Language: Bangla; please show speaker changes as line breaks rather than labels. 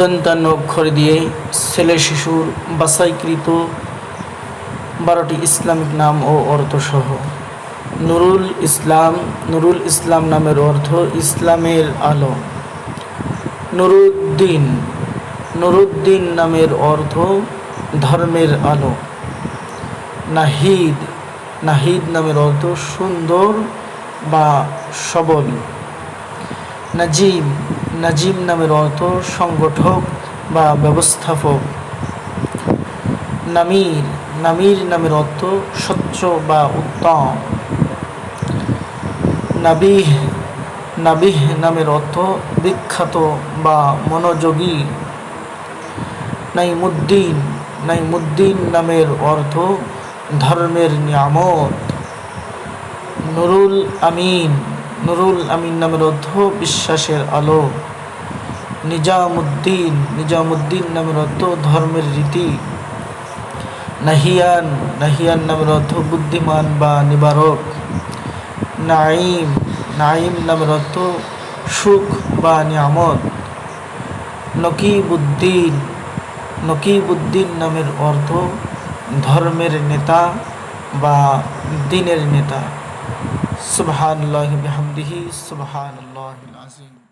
দন্তান্ন অক্ষর দিয়ে ছেলে শিশুর বাছাইকৃত বারোটি ইসলামিক নাম ও অর্থসহ। নুরুল ইসলাম নুরুল ইসলাম নামের অর্থ ইসলামের আলো। নুরুদ্দিন নুরুদ্দিন নামের অর্থ ধর্মের আলো। নাহিদ নাহিদ নামের অর্থ সুন্দর বা সবল। নাজিম নাজিম নামের অর্থ সংগঠক বা ব্যবস্থাপক। নামির নামির নামের অর্থ স্বচ্ছ বা উত্তম। নাবিহ নাবিহ নামের অর্থ বিখ্যাত বা মনোযোগী। নাইমুদ্দিন নাইমুদ্দিন নামের অর্থ ধর্মের নিয়ামত। নুরুল আমিন নুরুল আমিন নামের অর্থ বিশ্বাসের আলো, নিজামুদ্দিন নিজামুদ্দিন নামের অর্থ ধর্মের রীতি, নাহিয়ান নাহিয়ান নামের অর্থ বুদ্ধিমান বা নিবারক নাইম নাইম নামের অর্থ সুখ বা নিয়ামত, নকিবুদ্দিন নকিবুদ্দিন নামের অর্থ ধর্মের নেতা বা দিনের নেতা। سبحان الله بحمده سبحان الله العظيم.